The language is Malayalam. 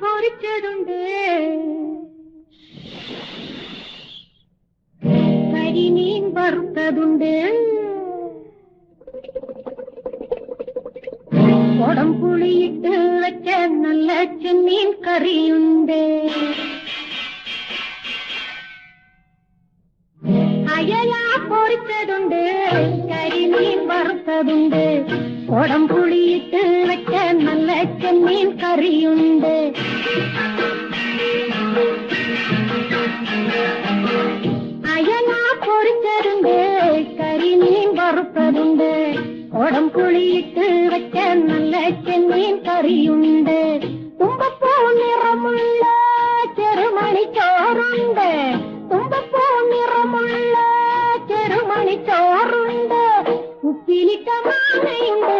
പൊരിച്ചതുണ്ട് കരിമീൻ വറുത്തതുണ്ട്. കുടം പുളിയിട്ട് വെച്ച നല്ല ചെമ്മീൻ കറിയുണ്ട്. അയല പൊറിച്ചതുണ്ട്. കരിമീൻ വറുത്തതുണ്ട്. കുടം പുളിയിട്ട് വെച്ച നല്ല ചെമ്മീൻ കറിയുണ്ട്. பொறிச்சதுண்டு கறி மீன் வறுப்பதுண்டு. குடம் குழியிட்டு வைக்க நல்ல செம்மீன் கறியுண்டு. தும்பப்பூ நிறமுள்ள செருமணி சோறுண்டு. தும்பப்பூ நிறமுள்ள செருமணி சோறுண்டு. உப்பிலிட்ட மாலையுண்டு